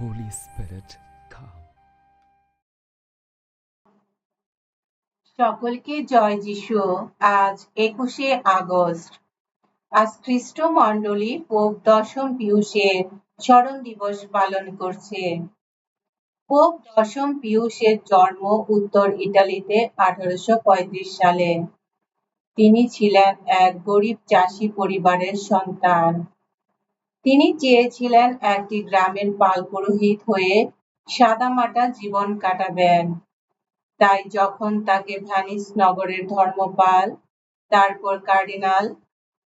Holy Spirit, come. সকলকে জয় যিশু। আজ একুশে আগস্ট। আজ খ্রিস্ট মণ্ডলী পোপ দশম পিয়ুষের স্মরণ দিবস পালন করছে। পোপ দশম পিয়ুষের জন্ম উত্তর ইটালিতে আঠারোশো পঁয়ত্রিশ সালে। তিনি ছিলেন এক গরিব চাষি পরিবারের সন্তান। তিনি চেয়েছিলেন একটি গ্রামের পাল পুরোহিত হয়ে সাদামাটা জীবন কাটাবেন। তাই যখন তাকে ভ্যানিস নগরের ধর্মপাল, তারপর কার্ডিনাল,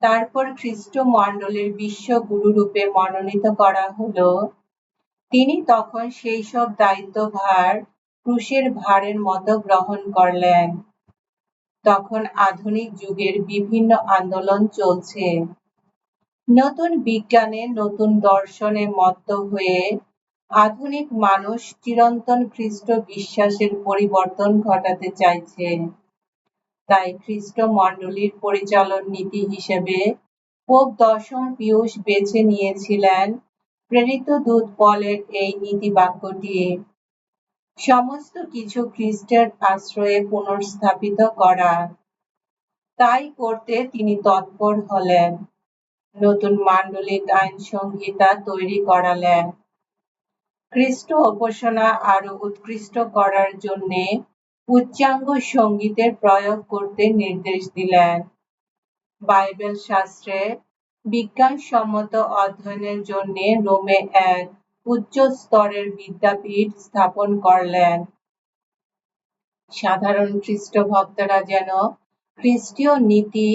তারপর খ্রিস্ট মণ্ডলের বিশ্বগুরু রূপে মনোনীত করা হলো, তিনি তখন সেই সব দায়িত্বভার ক্রুশের ভারের মতো গ্রহণ করলেন। তখন আধুনিক যুগের বিভিন্ন আন্দোলন চলছে। নতুন বিজ্ঞানে, নতুন দর্শনে মত্ত হয়ে আধুনিক মানুষ চিরন্তন খ্রিস্ট বিশ্বাসের পরিবর্তন ঘটাতে চাইছে। তাই খ্রিস্ট মণ্ডলীর পরিচালন নীতি হিসেবে পোপ দশম পিয়ুষ বেছে নিয়েছিলেন প্রেরিত দূত পলের এই নীতি বাক্যটি সমস্ত কিছু খ্রিস্টের আশ্রয়ে পুনর্স্থাপিত করা। তাই করতে তিনি তৎপর হলেন। নতুন মান্ডলিক আইন সংহিতা তৈরি করালেন। খ্রিস্ট উপাসনা আরও উৎকৃষ্ট করার জন্যে উচ্চাঙ্গ সঙ্গীতের প্রয়োগ করতে নির্দেশ দিলেন। বাইবেল শাস্ত্রে বিজ্ঞানসম্মত অধ্যয়নের জন্য রোমে এক উচ্চ স্তরের বিদ্যাপীঠ স্থাপন করলেন। সাধারণ খ্রিস্ট ভক্তরা যেন খ্রিস্টীয় নীতি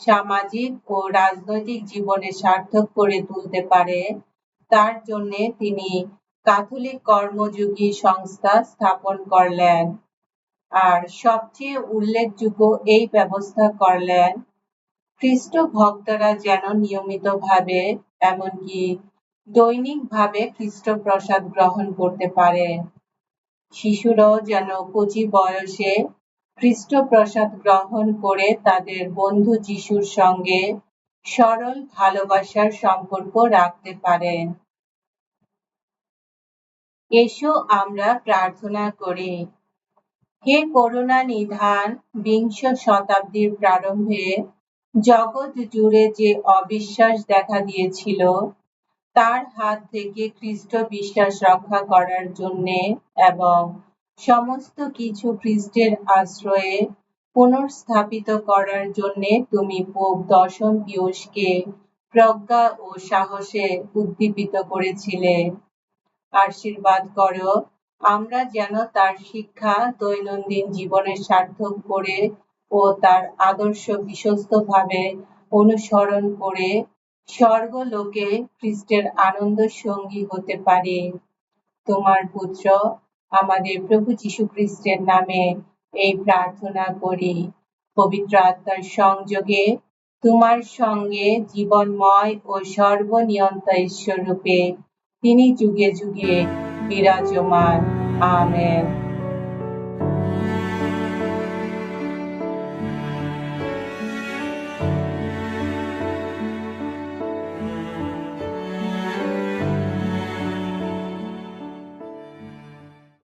সামাজিক ও রাজনৈতিক জীবনে সার্থক করে তুলতে পারে। তার জন্য তিনি ক্যাথলিক কর্মযোগী সংস্থা স্থাপন করলেন। আর সবচেয়ে উল্লেখযোগ্য এই ব্যবস্থা করলেন, খ্রিস্ট ভক্তরা যেন নিয়মিতভাবে এমনকি দৈনিকভাবে খ্রিস্ট প্রসাদ গ্রহণ করতে পারে। শিশুরাও যেন কচি বয়সে খ্রিস্ট প্রসাদ গ্রহণ করে তাদের বন্ধু যিশুর সঙ্গে সরল ভালোবাসার সম্পর্ক রাখতে পারেন। এসো আমরা প্রার্থনা করি। হে করুণা নিধান, বিংশ শতাব্দীর প্রারম্ভে জগৎ জুড়ে যে অবিশ্বাস দেখা দিয়েছিল, তার হাত থেকে খ্রিস্ট বিশ্বাস রক্ষা করার জন্যে এবং সমস্ত কিছু খ্রিস্টের আশ্রয়ে পুনর্স্থাপিত করার জন্যে তুমি পোপ দশম পিয়ুষকে প্রজ্ঞা ও সাহসে উদ্দীপিত করেছিলে। আশীর্বাদ করো, আমরা যেন তার শিক্ষা, দৈনন্দিন জীবনে সার্থক করে ও তার আদর্শ বিশ্বস্তভাবে অনুসরণ করে স্বর্গলোকে খ্রিস্টের আনন্দ সঙ্গী হতে পারে। তোমার পুত্র আমাদের প্রভু যীশু খ্রিস্টের নামে এই প্রার্থনা করি। পবিত্র আত্মার সংযোগে তোমার সঙ্গে জীবনময় ও সর্বনিয়ন্তা ঈশ্বর রূপে তিনি যুগে যুগে বিরাজমান। আমেন।